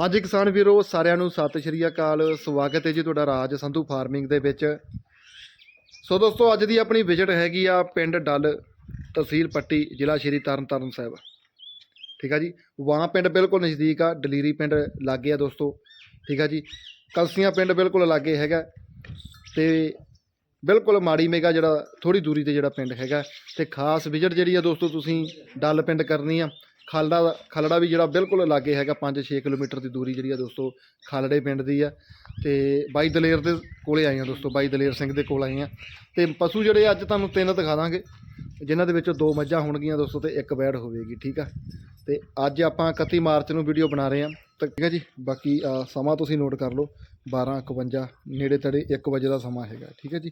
ਹਾਂਜੀ ਕਿਸਾਨ ਵੀਰੋ, ਸਾਰਿਆਂ ਨੂੰ ਸਤਿ ਸ਼੍ਰੀ ਅਕਾਲ। ਸਵਾਗਤ ਹੈ ਜੀ ਤੁਹਾਡਾ ਰਾਜ ਸੰਧੂ ਫਾਰਮਿੰਗ ਦੇ ਵਿੱਚ। ਸੋ ਦੋਸਤੋ, ਅੱਜ ਦੀ ਆਪਣੀ ਵਿਜ਼ਿਟ ਹੈਗੀ ਆ ਪਿੰਡ ਡੱਲ ਤਹਿਸੀਲ ਪੱਟੀ, ਜ਼ਿਲ੍ਹਾ ਸ਼੍ਰੀ ਤਰਨਤਾਰਨ ਸਾਹਿਬ। ਠੀਕ ਆ ਜੀ? ਵਾਂ ਪਿੰਡ ਬਿਲਕੁਲ ਨਜ਼ਦੀਕ ਆ ਡਲੀਰੀ ਪਿੰਡ ਲਾਗੇ ਆ ਦੋਸਤੋ। ਠੀਕ ਆ ਜੀ? ਕਲਸੀਆਂ ਪਿੰਡ ਬਿਲਕੁਲ ਲਾਗੇ ਹੈਗਾ। ਤੇ ਬਿਲਕੁਲ ਮਾੜੀ ਮੇਗਾ ਜਿਹੜਾ ਥੋੜੀ ਦੂਰੀ ਤੇ ਜਿਹੜਾ ਪਿੰਡ ਹੈਗਾ। ਤੇ ਖਾਸ ਵਿਜ਼ਿਟ ਜਿਹੜੀ ਆ ਦੋਸਤੋ ਤੁਸੀਂ ਡੱਲ ਪਿੰਡ ਕਰਨੀ ਆ। ਖਾਲੜਾ ਦਾ- ਖਾਲੜਾ ਵੀ ਜਿਹੜਾ ਬਿਲਕੁਲ ਲਾਗੇ ਹੈਗਾ 5-6 ਕਿਲੋਮੀਟਰ ਦੀ ਦੂਰੀ ਜਿਹੜੀ ਆ ਦੋਸਤੋ ਖਾਲੜੇ ਪਿੰਡ ਦੀ ਆ। ਤੇ ਬਾਈ ਦਲੇਰ ਦੇ ਕੋਲੇ ਆਏ ਆ ਦੋਸਤੋ, ਬਾਈ ਦਲੇਰ ਸਿੰਘ ਦੇ ਕੋਲ ਆਏ ਆ। ਤੇ ਪਸ਼ੂ ਜਿਹੜੇ ਅੱਜ ਤੁਹਾਨੂੰ ਤਿੰਨ ਦਿਖਾ ਦਾਂਗੇ, ਜਿਨ੍ਹਾਂ ਦੇ ਵਿੱਚੋਂ ਦੋ ਮੱਝਾਂ ਹੋਣਗੀਆਂ ਦੋਸਤੋ ਤੇ ਇੱਕ ਵੈੜ ਹੋਵੇਗੀ, ਠੀਕ ਆ? ਤੇ ਅੱਜ ਆਪਾਂ 31 ਮਾਰਚ ਨੂੰ ਵੀਡੀਓ ਬਣਾ ਰਹੇ ਹਾਂ ਤਾਂ ਠੀਕ ਹੈ ਜੀ, ਬਾਕੀ ਸਮਾਂ ਤੁਸੀਂ ਨੋਟ ਕਰ ਲਓ 12:51 ਨੇੜੇ ਤੜੇ 1 ਵਜੇ ਦਾ ਸਮਾਂ ਹੈਗਾ, ਠੀਕ ਹੈ ਜੀ?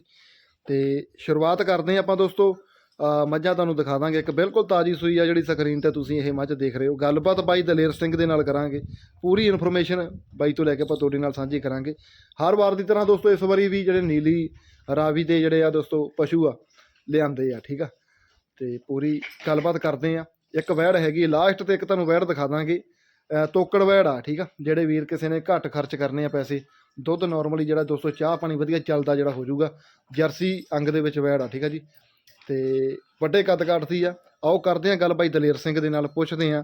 ਤੇ ਸ਼ੁਰੂਆਤ ਕਰਦੇ ਹਾਂ ਆਪਾਂ ਦੋਸਤੋ ਮੱਝਾਂ ਤੁਹਾਨੂੰ ਦਿਖਾ ਦਾਂਗੇ। ਇੱਕ ਬਿਲਕੁਲ ਤਾਜ਼ੀ ਸੂਈ ਆ ਜਿਹੜੀ ਸਕਰੀਨ ਤੇ ਤੁਸੀਂ ਇਹ ਮੱਝ ਦੇਖ ਰਹੇ ਹੋ। ਗੱਲਬਾਤ ਬਾਈ ਦਲੇਰ ਸਿੰਘ ਦੇ ਨਾਲ ਕਰਾਂਗੇ। ਪੂਰੀ ਇਨਫੋਰਮੇਸ਼ਨ ਬਾਈ ਤੋਂ ਲੈ ਕੇ ਆਪਾਂ ਤੁਹਾਡੇ ਨਾਲ ਸਾਂਝੀ ਕਰਾਂਗੇ। ਹਰ ਵਾਰ ਦੀ ਤਰ੍ਹਾਂ ਦੋਸਤੋ, ਇਸ ਵਾਰੀ ਵੀ ਜਿਹੜੇ ਨੀਲੀ ਰਾਵੀ ਦੇ ਜਿਹੜੇ ਆ ਦੋਸਤੋ, ਪਸ਼ੂ ਆ, ਲਿਆਂਦੇ ਆ, ਠੀਕ ਆ? ਤੇ ਪੂਰੀ ਗੱਲਬਾਤ ਕਰਦੇ ਆ। ਇੱਕ ਵੈੜ ਹੈਗੀ, ਲਾਸਟ ਤੇ ਇੱਕ ਤੁਹਾਨੂੰ ਵੈੜ ਦਿਖਾ ਦਾਂਗੇ। ਤੋਕੜ ਵੈੜ ਆ, ਠੀਕ ਆ? ਜਿਹੜੇ ਵੀਰ ਕਿਸੇ ਨੇ ਘੱਟ ਖਰਚ ਕਰਨੇ ਆ ਪੈਸੇ, ਦੁੱਧ ਨਾਰਮਲੀ ਜਿਹੜਾ ਦੋਸਤੋ, ਚਾਹ ਪਾਣੀ ਵਧੀਆ ਚੱਲਦਾ ਜਿਹੜਾ ਹੋ ਜਾਊਗਾ ਜਰਸੀ ਅੰਗ ਦੇ ਵਿੱਚ ਵੈੜ ਆ, ਠੀਕ ਆ ਜੀ? ਤੇ ਵੱਡੇ ਕੱਦ ਕੱਟਦੀ ਆ। ਆਓ ਕਰਦੇ ਆ ਗੱਲ ਬਾਈ ਦਲੇਰ ਸਿੰਘ ਦੇ ਨਾਲ ਪੁੱਛਦੇ ਆ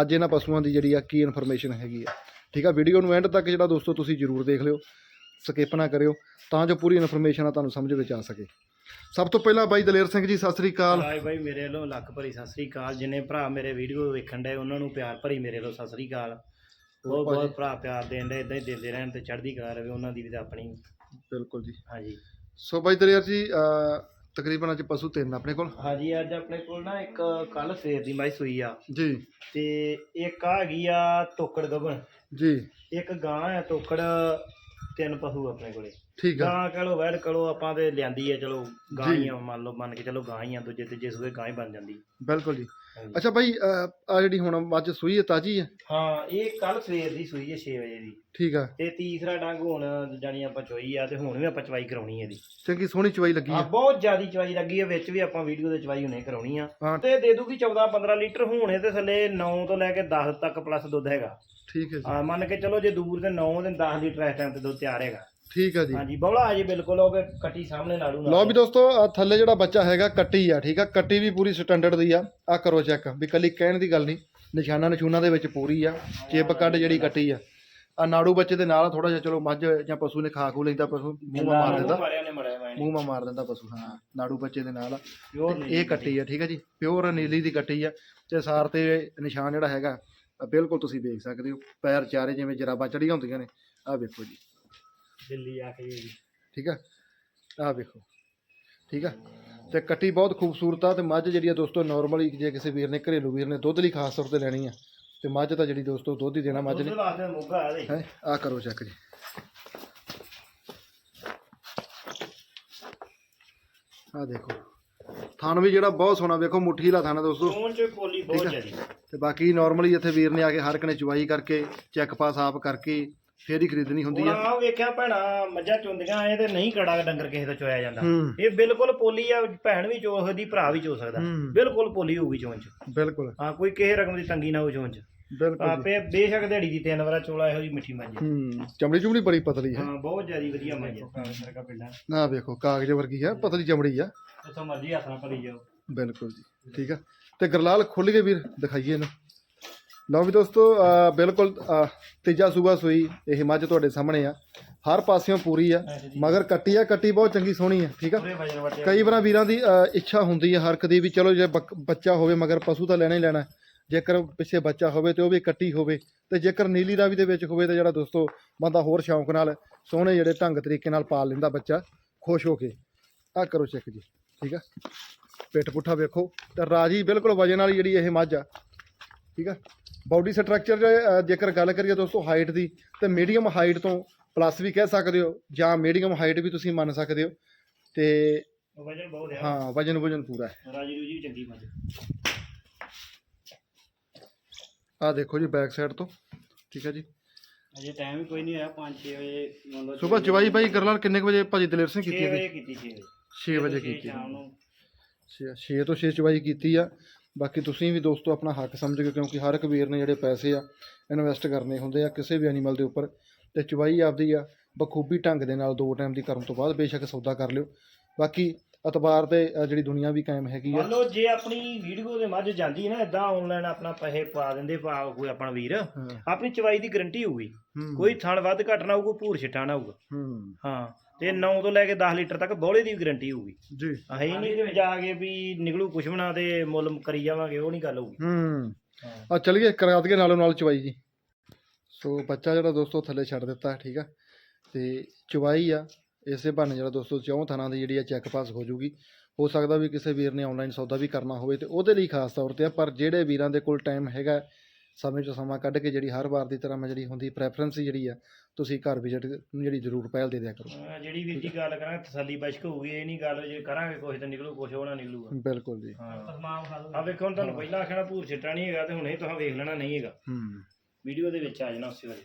ਅੱਜ ਇਹਨਾਂ ਪਸ਼ੂਆਂ ਦੀ ਜਿਹੜੀ ਆ ਕੀ ਇਨਫੋਰਮੇਸ਼ਨ ਹੈਗੀ ਆ। ਠੀਕ ਆ ਵੀਡੀਓ ਨੂੰ ਐਂਡ ਤੱਕ ਜਿਹੜਾ ਦੋਸਤੋ ਤੁਸੀਂ ਜਰੂਰ ਦੇਖ ਲਿਓ ਸਕਿਪ ਨਾ ਕਰਿਓ ਤਾਂ ਜੋ ਪੂਰੀ ਇਨਫੋਰਮੇਸ਼ਨ ਆ ਤੁਹਾਨੂੰ ਸਮਝ ਵਿੱਚ ਆ ਸਕੇ। ਸਭ ਤੋਂ ਪਹਿਲਾਂ ਬਾਈ ਦਲੇਰ ਸਿੰਘ ਜੀ ਸਤਿ ਸ੍ਰੀ ਅਕਾਲ। ਹਾਏ ਬਾਈ ਮੇਰੇ ਵੱਲੋਂ ਲੱਖ ਭਰੀ ਸਤਿ ਸ੍ਰੀ ਅਕਾਲ। ਜਿੰਨੇ ਭਰਾ ਮੇਰੇ ਵੀਡੀਓ ਵੇਖਣ ਦੇ ਉਹਨਾਂ ਨੂੰ ਪਿਆਰ ਭਰੀ ਮੇਰੇ ਵੱਲੋਂ ਸਤਿ ਸ੍ਰੀ ਅਕਾਲ। ਬਹੁਤ। ਬਹੁਤ ਭਰਾ ਪਿਆਰ ਦੇਣ ਦੇ ਇਦਾਂ ਹੀ ਦਿੰਦੇ ਰਹਿਣ ਤੇ ਚੜ੍ਹਦੀ ਕਲਾ ਰਵੇ ਉਹਨਾਂ ਦੀ ਵੀ ਤੇ ਆਪਣੀ। ਬਿਲਕੁਲ ਜੀ। ਹਾਂਜੀ। ਸੋ ਬਾਈ ਦਲੇਰ ਜੀ ਤਕਰੀਬਨ ਅੱਜ ਪਸ਼ੂ ਤਿੰਨ ਆਪਣੇ ਕੋਲ? ਹਾਂਜੀ ਅੱਜ ਆਪਣੇ ਕੋਲ ਨਾ ਇੱਕ ਕੱਲ ਸਵੇਰ ਦੀ ਮਾਈ ਸੂਈ ਆ। ਜੀ। ਤੇ ਇੱਕ ਆ ਹੈਗੀ ਆ ਤੋਕੜ ਗੱਭਣ। ਜੀ। ਇੱਕ ਗਾਂ ਆ ਤੋਕੜ ਤਿੰਨ ਪਸ਼ੂ ਆਪਣੇ ਕੋਲੇ। ਠੀਕ ਆ। ਗਾਂ ਕਹ ਲੋ ਵੈੜ ਕਹ ਲੋ ਆਪਾਂ ਤੇ ਲਿਆਂਦੀ ਆ ਚਲੋ ਗਾਂ। ਹੀ ਆ ਮੰਨ ਲਓ ਮੰਨ ਕੇ ਚਲੋ ਗਾਂ ਹੀ ਆ ਦੂਜੇ ਤੀਜੇ ਸੂਏ ਗਾਂ ਹੀ ਬਣ ਜਾਂਦੀ। ਬਿਲਕੁਲ ਜੀ। ਹਾਂਜੀ। ਅੱਛਾ ਬਾਈ ਆ ਜਿਹੜੀ ਹੁਣ ਮੱਝ ਸੂਈ ਹੈ ਤਾਜੀ ਹੈ ਹਾਂ ਇਹ ਕੱਲ ਸਵੇਰ ਦੀ ਸੂਈ ਹੈ 6 ਵਜੇ ਦੀ। ਠੀਕ ਆ। ਤੇ ਤੀਸਰਾ ਡੰਗ ਹੁਣ ਜਾਨੀ ਆਪਾਂ ਚੋਈ ਆ ਤੇ ਹੁਣ ਵੀ ਆਪਾਂ ਚਵਾਈ ਕਰਾਉਣੀ ਹੈ ਇਹਦੀ। ਚੰਗੀ ਸੋਹਣੀ ਚਵਾਈ ਲੱਗੀ ਆ। ਆ ਬਹੁਤ ਜ਼ਿਆਦੀ ਚਵਾਈ ਲੱਗੀ ਹੈ ਵਿੱਚ ਵੀ ਆਪਾਂ ਵੀਡੀਓ ਦੇ ਚਵਾਈ ਹੁਣੇ ਕਰਾਉਣੀ ਆ। ਹਾਂ। ਤੇ ਦੇ ਦੂਗੀ 14 15 ਲੀਟਰ ਹੁਣ ਇਹਦੇ ਥੱਲੇ 9 ਤੋਂ ਲੈ ਕੇ 10 ਤੱਕ ਪਲੱਸ ਦੁੱਧ ਹੈਗਾ। ਠੀਕ ਹੈ ਜੀ। ਆ ਮੰਨ ਕੇ ਚਲੋ ਜੇ ਦੂਰ ਤੇ 9 ਤੇ 10 ਲੀਟਰ ਇਸ ਟਾਈਮ ਤੇ ਦੁੱਧ ਤਿਆਰ ਹੈਗਾ। ਠੀਕ ਆ ਜੀ। ਹਾਂਜੀ ਬੌਲਾ ਅਜੇ ਬਿਲਕੁਲ ਉਹ ਵੀ ਕੱਟੀ ਸਾਹਮਣੇ ਨਾੜੂ ਨਾਲ। ਲਓ ਵੀ ਦੋਸਤੋ ਆਹ ਥੱਲੇ ਜਿਹੜਾ ਬੱਚਾ ਹੈਗਾ ਕੱਟੀ ਆ ਠੀਕ ਆ? ਕੱਟੀ ਵੀ ਪੂਰੀ ਸਟੈਂਡਰਡ ਦੀ ਆ। ਆ ਕਰੋ ਚੈੱਕ ਵੀ ਕੱਲੀ ਕਹਿਣ ਦੀ ਗੱਲ ਨਹੀਂ। ਨਿਸ਼ਾਨਾ ਨਿਸ਼ੂਨਾ ਦੇ ਵਿੱਚ ਪੂਰੀ ਆ। ਚਿਪ ਕੱਢ ਜਿਹੜੀ ਕੱਟੀ ਆ। ਆ ਨਾੜੂ ਬੱਚੇ ਦੇ ਨਾਲ ਥੋੜਾ ਜਿਹਾ ਚਲੋ ਮੱਝ ਜਾਂ ਪਸ਼ੂ ਨੇ ਖਾ ਖੂ ਲੈਂਦਾ ਪਸ਼ੂ ਮੂੰਹ ਮਾ ਮਾਰ ਦਿੰਦਾ। ਮਾਰਿਆ ਨੇ ਮੜਿਆ ਮੈਂ ਮੂੰਹ ਮਾ ਮਾਰ ਦਿੰਦਾ ਪਸ਼ੂ ਹਾਂ ਨਾੜੂ ਬੱਚੇ ਦੇ ਨਾਲ। ਆ ਤੇ ਇਹ ਕੱਟੀ ਆ ਠੀਕ ਆ ਜੀ? ਪਿਓਰ ਨੀਲੀ ਦੀ ਕੱਟੀ ਆ। ਤੇ ਸਾਰ ਤੇ ਨਿਸ਼ਾਨ ਜਿਹੜਾ ਹੈਗਾ ਆ ਬਿਲਕੁਲ ਤੁਸੀਂ ਦੇਖ ਸਕਦੇ ਹੋ। ਪੈਰ ਚਾਰੇ ਜਿਵੇਂ ਜਰਾਬਾਂ ਚੜੀਆਂ ਹੁੰਦੀਆਂ ਨੇ ਆ ਵੇਖੋ ਜੀ। ਦਿੱਲੀ ਆ ਕੇ ਜੀ। ਠੀਕ ਆ? ਆ ਵੇਖੋ। ਠੀਕ ਆ? ਤੇ ਕੱਟੀ ਬਹੁਤ ਖੂਬਸੂਰਤ ਆ ਤੇ ਮੱਝ ਜਿਹੜੀ ਆ ਦੋਸਤੋ ਨਾਰਮਲੀ ਜੇ ਕਿਸੇ ਵੀਰ ਨੇ ਘਰੇਲੂ ਵੀਰ ਨੇ ਦੁੱਧ ਲਈ ਖਾਸ ਤੌਰ ਤੇ ਲੈਣੀ ਆ। ਤੇ ਮੱਝ ਤਾਂ ਜਿਹੜੀ ਦੋਸਤੋ ਦੁੱਧ ਹੀ ਦੇਣਾ ਮੱਝ ਨੇ। ਹੈ? ਆ ਕਰੋ ਚੈੱਕ ਜੀ। ਆ ਦੇਖੋ। ਥਣ ਵੀ ਜਿਹੜਾ ਬਹੁਤ ਸੋਹਣਾ ਵੇਖੋ ਮੁੱਠੀ ਲਾ ਥਣ ਦੋਸਤੋ। ਚੋਣ ਚ ਪੋਲੀ ਬਹੁਤ। ਜ਼ਿਆਦੀ। ਤੇ ਬਾਕੀ ਨਾਰਮਲੀ ਇੱਥੇ ਵੀਰ ਨੇ ਆ ਕੇ ਹਰ ਕਨੇ ਚੁਵਾਈ ਕਰਕੇ ਚੈੱਕ ਪਾਸ ਆਪ ਕਰਕੇ ਫੇਰ ਹੀ ਖਰੀਦਣੀ ਹੁੰਦੀ ਆ। ਆ ਵੇਖਿਆ ਭੈਣਾ ਮੱਝਾਂ ਚੁੰਦੀਆਂ ਇਹ ਤੇ ਨਹੀਂ ਕੜਾ ਡੰਗਰ ਕਿਸੇ ਤੋਂ ਚੋਇਆ ਜਾਂਦਾ। ਹੂੰ। ਇਹ ਬਿਲਕੁਲ ਪੋਲੀ ਆ ਭੈਣ ਵੀ ਚੋ ਸਕਦੀ ਭਰਾ ਵੀ ਚੋ ਸਕਦਾ। ਹੂੰ। ਬਿਲਕੁਲ ਪੋਲੀ ਹੋਊਗੀ ਚੋਣ ਚ ਬਿਲਕੁਲ। ਹਾਂ ਕੋਈ ਕਿਸੇ ਰਕਮ ਦੀ ਤੰਗੀ ਨਾ ਹੋ ਚੋਣ ਚ ਬਿਲਕੁਲ ਜੀ। ਆਪੇ ਬੇਸ਼ੱਕ ਦਿਹਾੜੀ ਦੀ ਤਿੰਨ ਵਾਰਾ ਚੋਲਾ ਇਹੋ ਜੀ ਮਿੱਠੀ ਮੱਝ ਹੈ। ਹੂੰ ਚਮੜੀ ਚੁਮੜੀ ਬੜੀ ਪਤਲੀ ਹੈ ਹਾਂ ਬਹੁਤ ਜ਼ਿਆਦੀ ਵਧੀਆ ਮੱਝ ਹੈ ਸਰਕਾ ਪਿੰਡਾ। ਨਾ ਵੇਖੋ ਕਾਗਜ਼ ਵਰਗੀ ਹੈ ਪਤਲੀ ਚਮੜੀ ਆ। ਜਿੱਥੋਂ ਮਰਜ਼ੀ ਨਾਲ ਭਰੀ ਜਾਓ। ਬਿਲਕੁਲ ਜੀ ਠੀਕ ਆ। ਤੇ ਗਰਲਾਲ ਖੁੱਲ ਕੇ ਵੀਰ ਦਿਖਾਈਏ ਇਹਨੂੰ। ਲਓ ਵੀ ਦੋਸਤੋ ਬਿਲਕੁਲ ਤੀਜਾ ਸੂਬਾ ਸੂਈ ਇਹ ਮੱਝ ਤੁਹਾਡੇ ਸਾਹਮਣੇ ਆ। ਹਰ ਪਾਸਿਓਂ ਪੂਰੀ ਆ ਮਗਰ ਕੱਟੀ ਆ ਕੱਟੀ ਬਹੁਤ ਚੰਗੀ ਸੋਹਣੀ ਆ ਠੀਕ ਆ? ਕਈ ਵਾਰਾਂ ਵੀਰਾਂ ਦੀ ਇੱਛਾ ਹੁੰਦੀ ਹੈ ਹਰ ਕਦੀ ਵੀ ਚਲੋ ਜੇ ਬੱਚਾ ਹੋਵੇ ਮਗਰ ਪਸ਼ੂ ਤਾਂ ਲੈਣਾ ਹੀ ਲੈਣਾ। ਜੇਕਰ ਪਿੱਛੇ ਬੱਚਾ ਹੋਵੇ ਤੇ ਉਹ ਵੀ ਕੱਟੀ ਹੋਵੇ ਤੇ ਜੇਕਰ ਨੀਲੀ ਰਾਵੀ ਦੇ ਵਿੱਚ ਹੋਵੇ ਤਾਂ ਜਿਹੜਾ ਦੋਸਤੋ ਬੰਦਾ ਹੋਰ ਸ਼ੌਂਕ ਨਾਲ ਸੋਹਣੇ ਜਿਹੜੇ ਢੰਗ ਤਰੀਕੇ ਨਾਲ ਪਾਲ ਲੈਂਦਾ ਬੱਚਾ ਖੁਸ਼ ਹੋ ਕੇ। ਆ ਕਰੋ ਚੈੱਕ ਜੀ ਠੀਕ ਆ? ਪਿੱਠ ਪੁੱਠਾ ਵੇਖੋ। ਤੇ ਰਾਜੀ ਬਿਲਕੁਲ ਵਜਨ ਵਾਲੀ ਜਿਹੜੀ ਇਹ ਮੱਝ ਆ ਠੀਕ ਆ? ਬਾਡੀ ਸਟਰਕਚਰ ਜੇਕਰ ਗੱਲ ਕਰੀਏ ਦੋਸਤੋ ਹਾਈਟ ਦੀ ਤੇ ਮੀਡੀਅਮ ਹਾਈਟ ਤੋਂ ਪਲੱਸ ਵੀ ਕਹਿ ਸਕਦੇ ਹੋ ਜਾਂ ਮੀਡੀਅਮ ਹਾਈਟ ਵੀ ਤੁਸੀਂ ਮੰਨ ਸਕਦੇ ਹੋ ਤੇ ਵਜਨ ਬਹੁਤ ਹੈ। ਹਾਂ ਵਜਨ ਵਜਨ ਪੂਰਾ ਹੈ। ਰਾਜੀ ਰੂਜੀ ਵੀ ਚੰਗੀ ਮੱਝ। ਆ ਦੇਖੋ ਜੀ ਬੈਕ ਸਾਈਡ ਤੋਂ ਠੀਕ ਹੈ ਜੀ। ਅਜੇ ਟਾਈਮ ਹੀ ਕੋਈ ਨਹੀਂ ਹੋਇਆ 5-6 ਵਜੇ ਮੰਨ ਲਓ ਸਵੇਰ ਜਵਾਈ ਬਾਈ ਗਰਲਾਲ ਕਿੰਨੇ ਵਜੇ ਭਾਜੀ ਦਲੇਰ ਸਿੰਘ 6 ਕੀਤੀ ਹੈ ਵਜੇ ਕੀਤੀ 6 ਵਜੇ। 6 ਕੀਤੀ ਸ਼ਾਮ ਨੂੰ। 6 ਤੋਂ 6 ਚਵਾਈ ਕੀਤੀ ਆ। ਬਾਕੀ ਤੁਸੀਂ ਵੀ ਦੋਸਤੋ ਆਪਣਾ ਹੱਕ ਸਮਝ ਕੇ ਕਿਉਂਕਿ ਹਰ ਇੱਕ ਵੀਰ ਨੇ ਜਿਹੜੇ ਪੈਸੇ ਆ ਇਨਵੈਸਟ ਕਰਨੇ ਹੁੰਦੇ ਆ ਕਿਸੇ ਵੀ ਐਨੀਮਲ ਦੇ ਉੱਪਰ ਤੇ ਚਵਾਈ ਆਪਦੀ ਆ ਬਖੂਬੀ ਢੰਗ ਦੇ ਨਾਲ ਦੋ ਟਾਈਮ ਦੀ ਕਰਨ ਤੋਂ ਬਾਅਦ ਬੇਸ਼ੱਕ ਸੌਦਾ ਕਰ ਲਿਓ। ਬਾਕੀ ਅਤਬਾਰ ਤੇ ਜਿਹੜੀ ਦੁਨੀਆ ਵੀ ਕਾਇਮ ਹੈਗੀ ਆ। ਮੰਨ ਲਓ ਜੇ ਆਪਣੀ ਵੀਡੀਓ ਦੇ ਮੱਝ ਜਾਂਦੀ ਨਾ ਇਦਾਂ ਆਨਲਾਈਨ ਆਪਣਾ ਪੈਸੇ ਪਾ ਦਿੰਦੇ ਪਾ ਕੋਈ ਆਪਣਾ ਵੀਰ। ਆਪਣੀ ਚਵਾਈ ਦੀ ਗਾਰੰਟੀ ਹੋਊਗੀ। ਕੋਈ ਥਣ ਵੱਧ ਘੱਟ ਨਾ ਹੋਊਗਾ ਭੂਰ ਛਿੱਟਾ ਨਾ ਹੋਊਗਾ। ਹਾਂ। ਤੇ 9 ਤੋਂ ਲੈ ਕੇ 10 ਲੀਟਰ ਤੱਕ ਬੋਲੇ ਦੀ ਗਾਰੰਟੀ ਹੋਊਗੀ। ਜੀ। ਆਹੀ ਨਹੀਂ ਕਿ ਜਾ ਕੇ ਵੀ ਨਿਕਲੂ ਕੁਛ ਬਣਾ ਤੇ ਮੁੱਲ ਕਰੀ ਜਾਵਾਂਗੇ ਉਹ ਨਹੀਂ ਗੱਲ ਹੋਊਗੀ। ਹੂੰ। ਹਾਂ। ਆ ਚਲੀਏ ਕਰਾ ਦਈਏ ਨਾਲੋਂ ਨਾਲ ਚਵਾਈ ਜੀ। ਸੋ ਬੱਚਾ ਜਿਹੜਾ ਦੋਸਤੋ ਥੱਲੇ ਛੱਡ ਦਿੱਤਾ ਠੀਕ ਆ? ਤੇ ਚਵਾਈ ਆ ਇਸੇ ਬਹਾਨੇ ਜਿਹੜਾ ਦੋਸਤੋ ਚੌਂ ਥਾਣਾ ਦੀ ਜਿਹੜੀ ਆ ਚੈੱਕ ਪਾਸ ਹੋ ਜੂਗੀ। ਹੋ ਸਕਦਾ ਵੀ ਕਿਸੇ ਵੀਰ ਨੇ ਆਨਲਾਈਨ ਸੌਦਾ ਵੀ ਕਰਨਾ ਹੋਵੇ ਤੇ ਉਹਦੇ ਲਈ ਖਾਸ ਤੌਰ ਤੇ ਆ ਪਰ ਜਿਹੜੇ ਵੀਰਾਂ ਦੇ ਕੋਲ ਟਾਈਮ ਹੈਗਾ ਸਮੇਂ ਚੋਂ ਸਮਾਂ ਕੱਢ ਕੇ ਜਿਹੜੀ ਹਰ ਵਾਰ ਦੀ ਤਰ੍ਹਾਂ ਮੈਂ ਜਿਹੜੀ ਹੁੰਦੀ ਪ੍ਰੈਫਰੈਂਸ ਜਿਹੜੀ ਆ ਤੁਸੀਂ ਘਰ ਵਿਜ਼ਿਟ ਨੂੰ ਜਿਹੜੀ ਜ਼ਰੂਰ ਪਹਿਲ ਦੇ ਦਿਆ ਕਰੋ। ਅਹ ਜਿਹੜੀ ਵੀਰ ਜੀ ਗੱਲ ਕਰਾਂਗੇ ਤਸੱਲੀ ਬਸ਼ਕ ਹੋਊਗੀ ਇਹ ਨਹੀਂ ਗੱਲ ਜੇ ਕਰਾਂਗੇ ਕੁਛ ਤਾਂ ਨਿਕਲੂ ਕੁਛ ਨਾ ਨਿਕਲੂਗਾ। ਬਿਲਕੁਲ ਜੀ। ਹਾਂ। ਆ ਵੇਖੋ ਹੁਣ ਤੁਹਾਨੂੰ ਪਹਿਲਾਂ ਆਖਣਾ ਭੂਰ ਛਿੱਟਾ ਨਹੀਂ ਹੈਗਾ ਤੇ ਹੁਣੇ ਤੁਸੀਂ ਵੇਖ ਲੈਣਾ ਨਹੀਂ ਹੈਗਾ। ਹੂੰ। ਵੀਡੀਓ ਦੇ ਵਿੱਚ ਆ ਜਾਣਾ ਉਸੇ ਵੇਲੇ